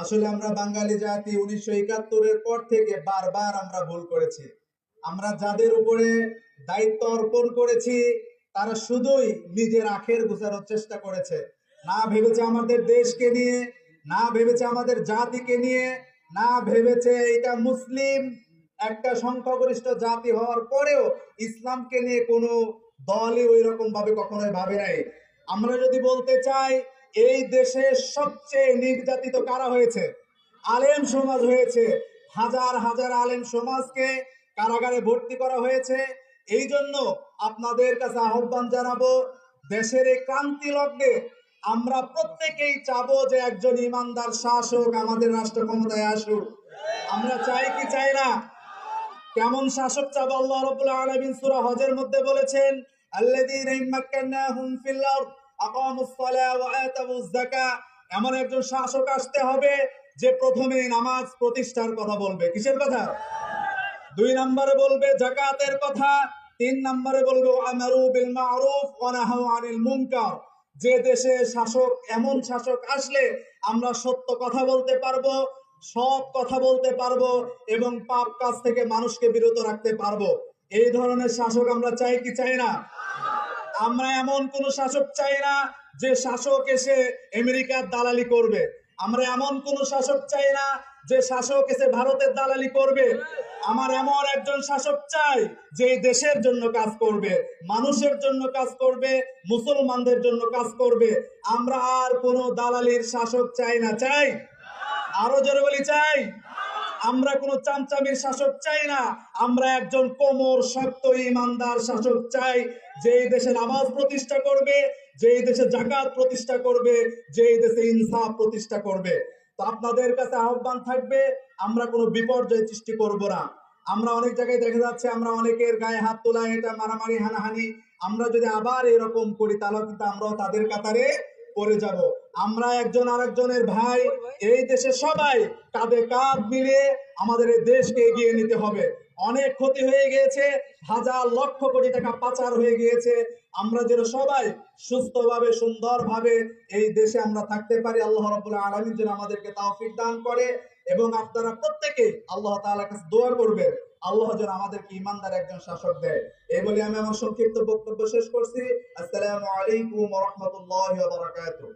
আসলে আমরা বাঙালি জাতি উনিশশো একাত্তরের পর থেকে বারবার আমরা ভুল করেছি। আমরা যাদের উপরে দায়িত্ব অর্পণ করেছি, তারা শুধুই নিজের আখের গুছানোর চেষ্টা করেছে। না ভেবেছে আমাদের দেশকে নিয়ে, না ভেবেছে আমাদের জাতিকে নিয়ে, না ভেবেছে এটা মুসলিম, একটা সংখ্যাগরিষ্ঠ জাতি হওয়ার পরেও ইসলামকে নিয়ে কোনো দলই ওই রকম ভাবে কখনোই ভাবে নাই। আমরা যদি বলতে চাই এই দেশে সবচেয়ে নির্যাতিত কারা হয়েছে? আলেম সমাজ হয়েছে। হাজার হাজার আলেম সমাজকে কারাগারে ভর্তি করা হয়েছে। এই জন্য আপনাদের কাছে আহ্বান জানাব, দেশের এই ক্রান্তি লগ্নে আমরা প্রত্যেকেই চাবো যে একজন ইমানদার শাসক আমাদের রাষ্ট্র ক্ষমতায় আসুক। আমরা চাই কি চাই না? কেমন শাসক চাবো? আল্লাহ রাব্বুল আলামিন সূরা হজের মধ্যে বলেছেন আরদ। এমন একজন শাসক আসতে হবে যে প্রথমে নামাজ প্রতিষ্ঠার কথা বলবে। কিসের কথা? দুই নম্বরে বলবে জাকাতের কথা, তিন নম্বরে বলবে আমারু মারুফ ওয়া নাহাউ আনিল মুনকার। যে দেশে শাসক, এমন শাসক আসলে আমরা সত্য কথা বলতে পারব, সব কথা বলতে পারব এবং পাপ কাজ থেকে মানুষকে বিরত রাখতে পারব। এই ধরনের শাসক আমরা চাই কি চাই না? আমরা এমন কোন শাসক চাই না যে শাসক এসে আমেরিকার দালালি করবে। আমরা এমন কোন শাসক চাই না যে শাসক এসে ভারতের দালালি করবে। আমার এমন একজন শাসক চাই যে দেশের জন্য কাজ করবে, মানুষের জন্য কাজ করবে, মুসলমানদের জন্য কাজ করবে। আমরা আর কোন দালালির শাসক চাই না। চাই? আরও জোরে বলি, চাই? আমরা কোনো চামচামির শাসক চাই না। আমরা একজন কোমর শক্ত ইমানদার শাসক চাই। যে দেশে নামাজ প্রতিষ্ঠা করবে যে দেশে জাকাত প্রতিষ্ঠা করবে যে দেশে ইনসাফ প্রতিষ্ঠা করবে। তো আপনাদের কাছে আহ্বান থাকবে, আমরা কোনো বিপর্যয় সৃষ্টি করব না। আমরা অনেক জায়গায় দেখা যাচ্ছে আমরা অনেকের গায়ে হাত তোলা এটা মারামারি, হানাহানি। আমরা যদি আবার এরকম করি, তাহলে কিন্তু আমরাও তাদের কাতারে পড়ে যাব। আমরা একজন আরেকজনের ভাই, এই দেশে সবাই কাঁধে কাঁধ মিলিয়ে আমাদের এই দেশকে এগিয়ে নিতে হবে। অনেক ক্ষতি হয়ে গিয়েছে, হাজার লক্ষ কোটি টাকা পাচার হয়ে গিয়েছে। আমরা যেন সবাই সুস্থভাবে, সুন্দরভাবে এই দেশে আমরা থাকতে পারি। আল্লাহ রাব্বুল আলামিন যেন আমাদেরকে তৌফিক দান করে এবং আপনারা প্রত্যেকে আল্লাহ তাআলার কাছে দোয়া করবেন। আল্লাহ যেন আমাদেরকে ইমানদার একজন শাসক দেয়। এই বলে আমি আমার সংক্ষিপ্ত বক্তব্য শেষ করছি। আসসালামু আলাইকুম রাহমাতুল্লাহি বারাকাতুহু।